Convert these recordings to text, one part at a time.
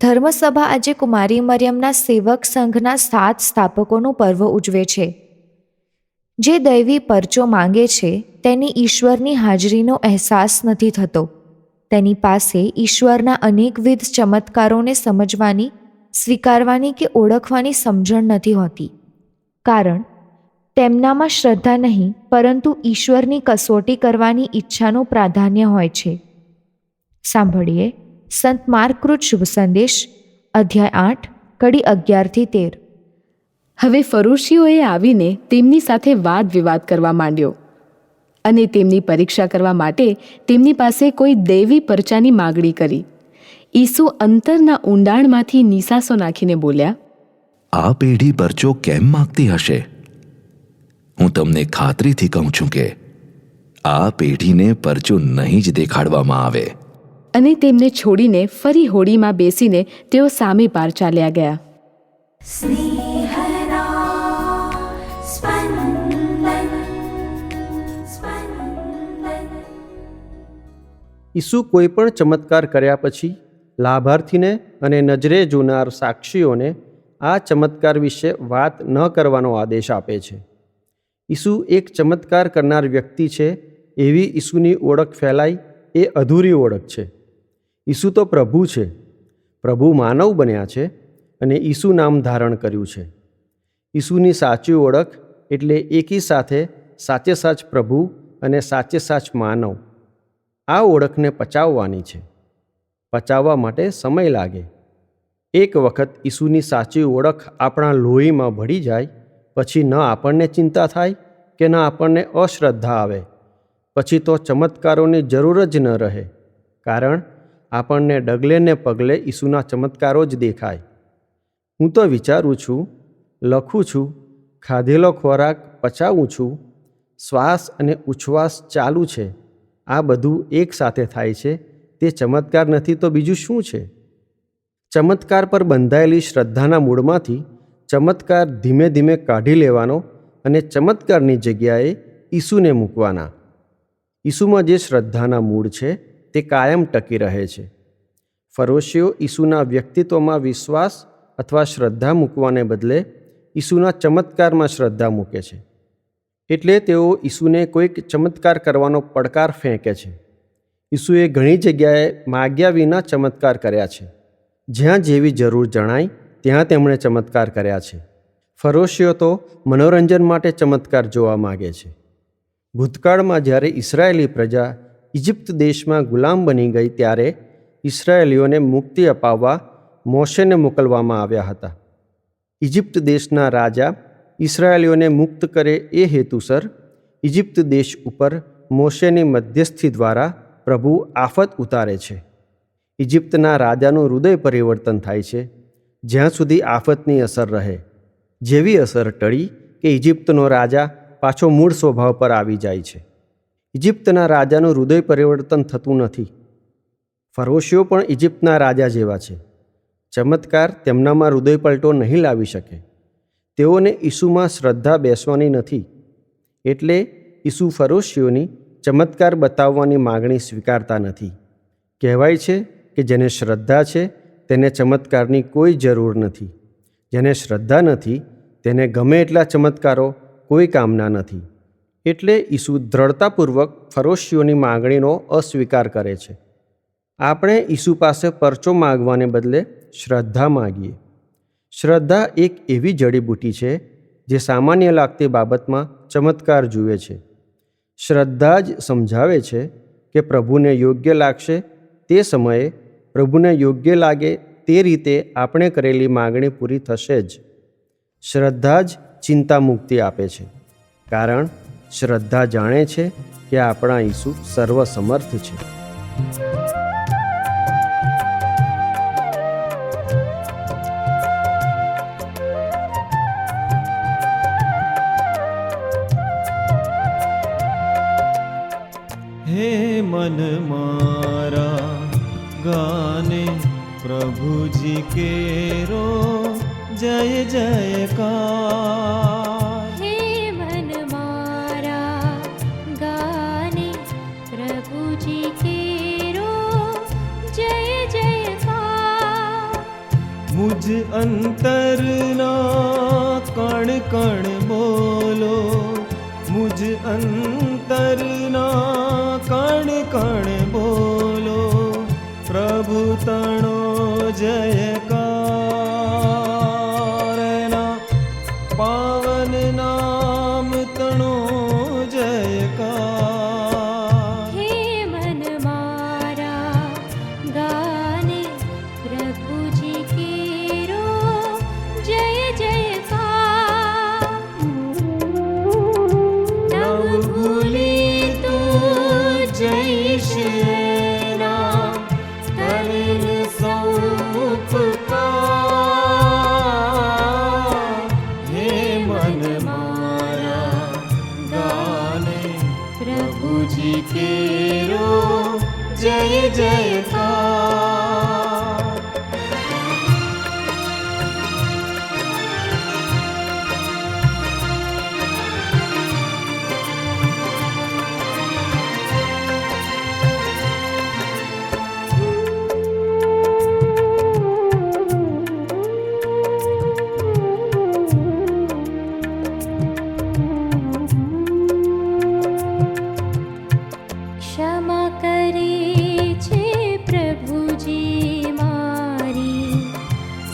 ધર્મસભા આજે કુમારી મરિયમના સેવક સંઘના સાત સ્થાપકોનું પર્વ ઉજવે છે. જે દૈવી પરચો માંગે છે, તેની ઈશ્વરની હાજરીનો અહેસાસ નથી થતો. તેની પાસે ઈશ્વરના અનેકવિધ ચમત્કારોને સમજવાની, સ્વીકારવાની કે ઓળખવાની સમજણ નથી હોતી. કારણ, તેમનામાં શ્રદ્ધા નહીં, પરંતુ ઈશ્વરની કસોટી કરવાની ઈચ્છાનું પ્રાધાન્ય હોય છે. સાંભળીએ. સંત માર્કૃત શુભ સંદેશ અધ્યાય આઠ કડી અગિયારથી તેર. હવે ફરોશીઓએ આવીને તેમની સાથે વાદ વિવાદ કરવા માંડ્યો અને તેમની પરીક્ષા કરવા માટે તેમની પાસે કોઈ દૈવી પરચાની માગણી કરી. ઈસુ અંતરના ઊંડાણમાંથી નિસાસો નાખીને બોલ્યા આ પેઢી પરચો કેમ માગતી હશે? હું તમને ખાતરીથી કહું છું કે આ પેઢીને પરચો નહીં જ દેખાડવામાં આવે. અને તેમને છોડીને ફરી હોડીમાં બેસીને તેઓ સામે પાર ચાલ્યા ગયા. ઈસુ કોઈ પણ ચમત્કાર કર્યા પછી લાભાર્થીને અને નજરે જોનાર સાક્ષીઓને આ ચમત્કાર વિશે વાત ન કરવાનો આદેશ આપે છે. ઈસુ એક ચમત્કાર કરનાર વ્યક્તિ છે એવી ઈસુની ઓળખ ફેલાય એ અધૂરી ઓળખ છે. ઈસુ તો પ્રભુ છે. પ્રભુ માનવ બન્યા છે અને ઈસુ નામ ધારણ કર્યું છે. ઈસુની સાચી ઓળખ એટલે એકી સાથે સાચે સાચ પ્રભુ અને સાચે સાચ માનવ. આ ઓળખને પચાવવાની છે. પચાવવા માટે સમય લાગે. એક વખત ઈસુની સાચી ઓળખ આપણા લોહીમાં ભળી જાય, પછી ન આપણને ચિંતા થાય કે ન આપણને અશ્રદ્ધા આવે, પછી તો ચમત્કારોની જરૂર જ ન રહે. કારણ આપણને ડગલે ને પગલે ઈસુના ચમત્કારો જ દેખાય. હું તો વિચારું છું, લખું છું, ખાધેલો ખોરાક પચાવું છું, શ્વાસ અને ઉચ્છ્વાસ ચાલુ છે. આ બધું એક સાથે થાય છે, તે ચમત્કાર નથી તો બીજું શું છે? ચમત્કાર પર બંધાયેલી શ્રદ્ધાના મૂળમાંથી ચમત્કાર ધીમે ધીમે કાઢી લેવાનો અને ચમત્કારની જગ્યાએ ઈસુને મૂકવાના. ઈસુમાં જે શ્રદ્ધાના મૂળ છે તે કાયમ ટકી રહે છે. ફરોશીઓ ઈસુના વ્યક્તિત્વમાં વિશ્વાસ અથવા શ્રદ્ધા મૂકવાને બદલે ઈસુના ચમત્કારમાં શ્રદ્ધા મૂકે છે. એટલે તેઓ ઈસુને કોઈક ચમત્કાર કરવાનો પડકાર ફેંકે છે. ઈસુએ ઘણી જગ્યાએ માગ્યા વિના ચમત્કાર કર્યા છે. જ્યાં જેવી જરૂર જણાય, ત્યાં તેમણે ચમત્કાર કર્યા છે. ફરોશીઓ તો મનોરંજન માટે ચમત્કાર જોવા માગે છે. ભૂતકાળમાં જ્યારે ઇસરાયેલી પ્રજા ઇજિપ્ત દેશમાં ગુલામ બની ગઈ ત્યારે ઇસરાયેલીઓને મુક્તિ અપાવવા મોશેને મોકલવામાં આવ્યા હતા. ઇજિપ્ત દેશના રાજા ઇસરાયેલીઓને મુક્ત કરે એ હેતુસર ઇજિપ્ત દેશ ઉપર મોશેની મધ્યસ્થી દ્વારા પ્રભુ આફત ઉતારે છે. ઇજિપ્તના રાજાનું હૃદય પરિવર્તન થાય છે. જ્યાં સુધી આફતની અસર રહે, જેવી અસર ટળી કે ઇજિપ્તનો રાજા પાછો મૂળ સ્વભાવ પર આવી જાય છે. ઇજિપ્તના રાજાનું હૃદય પરિવર્તન થતું નથી. ફરોશીઓ પણ ઇજિપ્તના રાજા જેવા છે. ચમત્કાર તેમનામાં હૃદય પલટો નહીં લાવી શકે. તેઓને ઈસુમાં શ્રદ્ધા બેસવાની નથી. એટલે ઈસુ ફરોશીઓની ચમત્કાર બતાવવાની માગણી સ્વીકારતા નથી. કહેવાય છે કે જેને શ્રદ્ધા છે, તેને ચમત્કારની કોઈ જરૂર નથી. જેને શ્રદ્ધા નથી, તેને ગમે એટલા ચમત્કારો કોઈ કામના નથી. એટલે ઈસુ દ્રઢતાપૂર્વક ફરોશીઓની માગણીનો અસ્વીકાર કરે છે. આપણે ઈસુ પાસે પરચો માગવાને બદલે શ્રદ્ધા માગીએ. શ્રદ્ધા એક એવી જડીબૂટી છે જે સામાન્ય લાગતી બાબતમાં ચમત્કાર જુએ છે. શ્રદ્ધા જ સમજાવે છે કે પ્રભુને યોગ્ય લાગશે તે સમયે પ્રભુને યોગ્ય લાગે તે રીતે આપણે કરેલી માગણી પૂરી થશે જ. શ્રદ્ધા જ ચિંતા મુક્તિ આપે છે. કારણ શ્રદ્ધા જાણે છે કે આપણા ઈસુ સર્વસમર્થ છે. અંતરના કણ કણ બોલો મુજ અંતર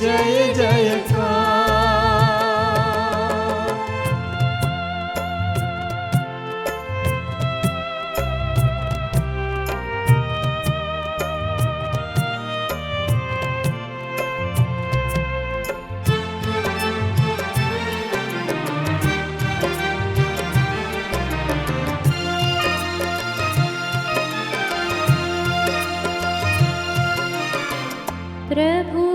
जय जयकार प्रभु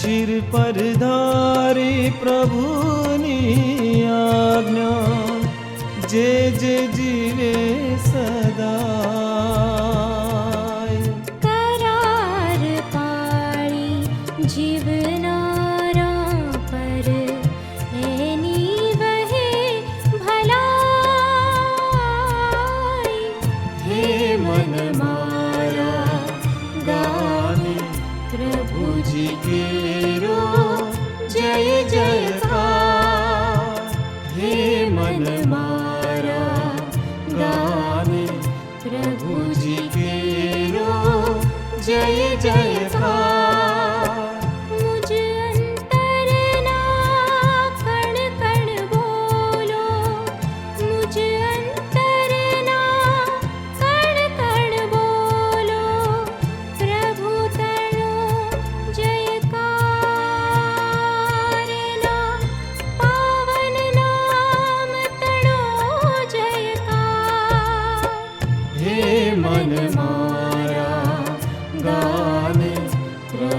શિર પર ધારી પ્રભુની આજ્ઞા જે જે જીવે સર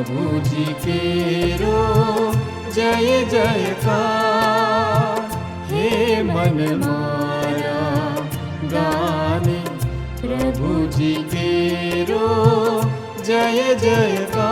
प्रभु जी के रो जय जयकार हे मन माया गाने प्रभु जी के रो जय जय का